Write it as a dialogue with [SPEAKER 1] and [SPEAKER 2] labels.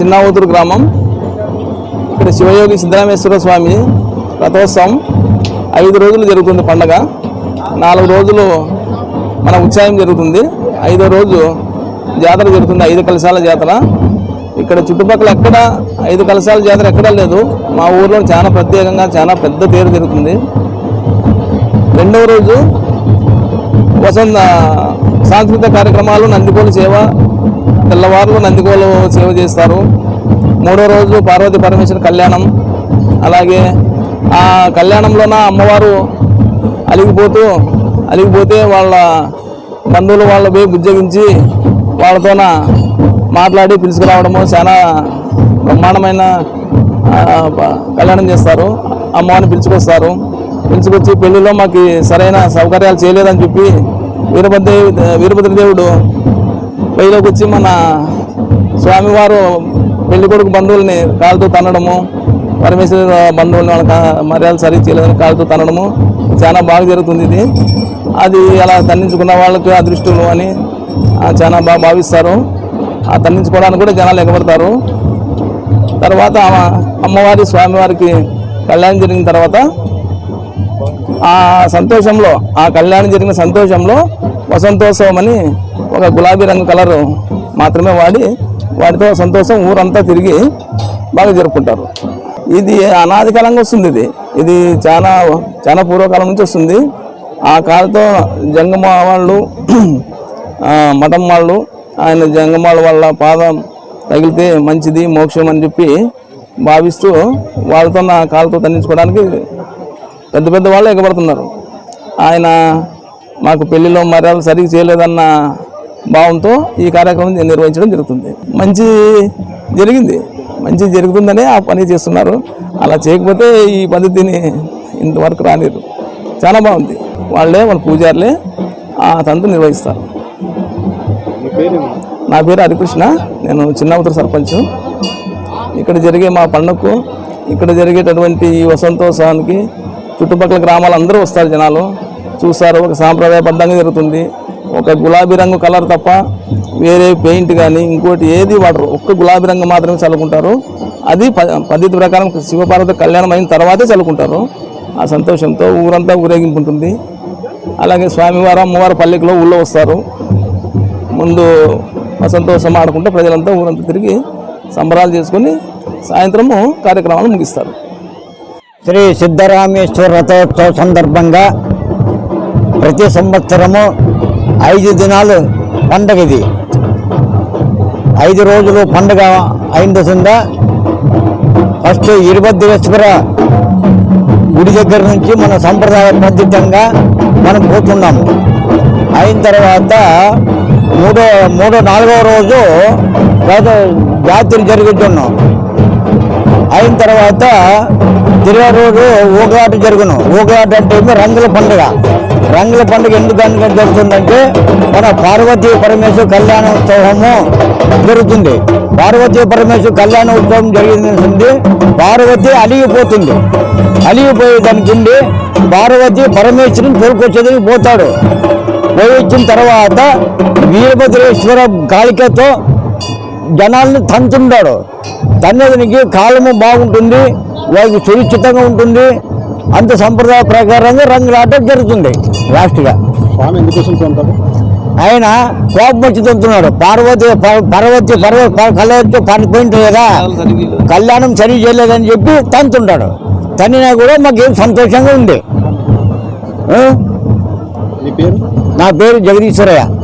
[SPEAKER 1] చిన్నావూతురు గ్రామం ఇక్కడ శివయోగి సిద్ధరామేశ్వర స్వామి రథోత్సవం ఐదు రోజులు జరుగుతుంది పండగ. నాలుగు రోజులు మన ఉత్సాహం జరుగుతుంది. ఐదో రోజు జాతర జరుగుతుంది ఐదు కలశాల జాతర. ఇక్కడ చుట్టుపక్కల ఎక్కడ ఐదు కలశాల జాతర ఎక్కడా లేదు. మా ఊర్లో చాలా ప్రత్యేకంగా చాలా పెద్ద తేరు జరుగుతుంది. రెండవ రోజు వసంత సాంస్కృతిక కార్యక్రమాలు నందికోలు సేవ తెల్లవారులు నందిగోలు సేవ చేస్తారు. మూడో రోజు పార్వతి పరమేశ్వర కళ్యాణం. అలాగే ఆ కళ్యాణంలోన అమ్మవారు అలిగిపోతూ అలిగిపోతే వాళ్ళ బంధువులు వాళ్ళ పోయి బుజ్జగించి వాళ్ళతోన మాట్లాడి పిలుచుకురావడము చాలా బ్రహ్మాండమైన కళ్యాణం చేస్తారు. అమ్మవారిని పిలుచుకొస్తారు. పిలుచుకొచ్చి పెళ్ళిలో మాకు సరైన సౌకర్యాలు చేయలేదని చెప్పి వీరభద్ర వీరభద్రదేవుడు పెళ్ళిలోకి వచ్చి మన స్వామివారు పెళ్ళి కొడుకు బంధువుల్ని కాలుతో తనడము పరమేశ్వర బంధువుల్ని వాళ్ళ మర్యాదలు సరి చేయలేదని కాలుతో తనడము చాలా బాగా జరుగుతుంది ఇది. అది అలా తన్నించుకున్న వాళ్ళకి అదృష్టులు అని చాలా బాగా భావిస్తారు. ఆ తన్నించుకోవడానికి కూడా జనాలు ఎగబడతారు. తర్వాత అమ్మవారి స్వామివారికి కళ్యాణం జరిగిన తర్వాత ఆ సంతోషంలో ఆ కళ్యాణం జరిగిన సంతోషంలో వసంతోత్సవం అని ఒక గులాబీ రంగు కలరు మాత్రమే వాడి వాటితో సంతోషం ఊరంతా తిరిగి బాగా జరుపుకుంటారు. ఇది అనాది కాలంగా వస్తుంది ఇది. ఇది చాలా చాలా పూర్వకాలం నుంచి వస్తుంది. ఆ కాలతో జంగమ వాళ్ళు మఠం వాళ్ళు ఆయన జంగమాల వాళ్ళ పాదం తగిలితే మంచిది మోక్షం అని చెప్పి భావిస్తూ వాళ్ళతో నా కాలుతో తండించుకోవడానికి పెద్ద పెద్ద వాళ్ళు ఎగబడుతున్నారు. ఆయన మాకు పెళ్ళిలో మర్యాదలు సరిగ్గా చేయలేదన్న భావంతో ఈ కార్యక్రమం నిర్వహించడం జరుగుతుంది. మంచి జరిగింది. మంచి జరుగుతుందనే ఆ పని చేస్తున్నారు. అలా చేయకపోతే ఈ పద్ధతిని ఇంతవరకు రానిరు. చాలా బాగుంది. వాళ్ళే వాళ్ళ పూజారులే ఆ తంతు నిర్వహిస్తారు. నా పేరు హరికృష్ణ. నేను చిన్నవతర సర్పంచ్. ఇక్కడ జరిగే మా పండుగకు ఇక్కడ జరిగేటటువంటి ఈ వసంతోత్సవానికి చుట్టుపక్కల గ్రామాలు అందరూ వస్తారు జనాలు. చూస్తారు ఒక సాంప్రదాయబద్ధంగా జరుగుతుంది. ఒక గులాబీ రంగు కలర్ తప్ప వేరే పెయింట్ కానీ ఇంకోటి ఏది వాడరు. ఒక్క గులాబీ రంగు మాత్రమే చల్లుకుంటారు. అది ప- పద్ధతి ప్రకారం శివపార్వతి కళ్యాణం అయిన తర్వాతే చల్లుకుంటారు. ఆ సంతోషంతో ఊరంతా ఊరేగింపు ఉంటుంది. అలాగే స్వామివారు అమ్మవారు పల్లెకులో ఊళ్ళో వస్తారు. ముందు సంతోషం ఆడుకుంటే ప్రజలంతా ఊరంతా తిరిగి సంబరాలు చేసుకొని సాయంత్రము కార్యక్రమాలు ముగిస్తారు.
[SPEAKER 2] శ్రీ సిద్ధరామేశ్వర రథోత్సవ సందర్భంగా ప్రతి సంవత్సరము ఐదు దినాలు పండగ ఇది. ఐదు రోజులు పండగ అయిందసిందా ఫస్ట్ ఇరుభద్రేశ్వర గుడి దగ్గర నుంచి మన సంప్రదాయ పద్ధతంగా మనం పోతున్నాము. అయిన తర్వాత మూడో మూడో నాలుగో రోజు జాతర జరుగుతున్నాం. అయిన తర్వాత తిరిగే రోజు ఊగలాట జరుగును. ఊగలాట అంటే ఏమో రంగుల పండుగ. రంగుల పండుగ ఎందుకు జరుగుతుందంటే మన పార్వతీ పరమేశ్వర కళ్యాణోత్సవము జరుగుతుంది. పార్వతీ పరమేశ్వర కళ్యాణ ఉత్సవం జరిగింది. పార్వతి అలిగిపోతుంది. అలిగిపోయే దానికి పార్వతి పరమేశ్వరుని తోలుకొచ్చేదానికి పోతాడు. పోయి వచ్చిన తర్వాత వీరభద్రేశ్వర కాళికతో జనాల్ని తంచుంటాడు. తన్నేదానికి కాలము బాగుంటుంది. వాళ్ళకి సురక్షితంగా ఉంటుంది. అంత సంప్రదాయ ప్రకారంగా రంగులాట జరుగుతుంది లాస్ట్గా.
[SPEAKER 3] స్వామి ఎందుకోసం తోంటారు
[SPEAKER 2] ఆయన కోపం వచ్చి తంతున్నాడు. పార్వతి ప- పార్వతి పర్వ కలవచ్చి పడిపోయింది కదా. కళ్యాణం సరి చేయలేదని చెప్పి తంతుంటాడు. తన్నినా కూడా మాకేం సంతోషంగా ఉంది. నా పేరు జగదీశ్వరయ్య.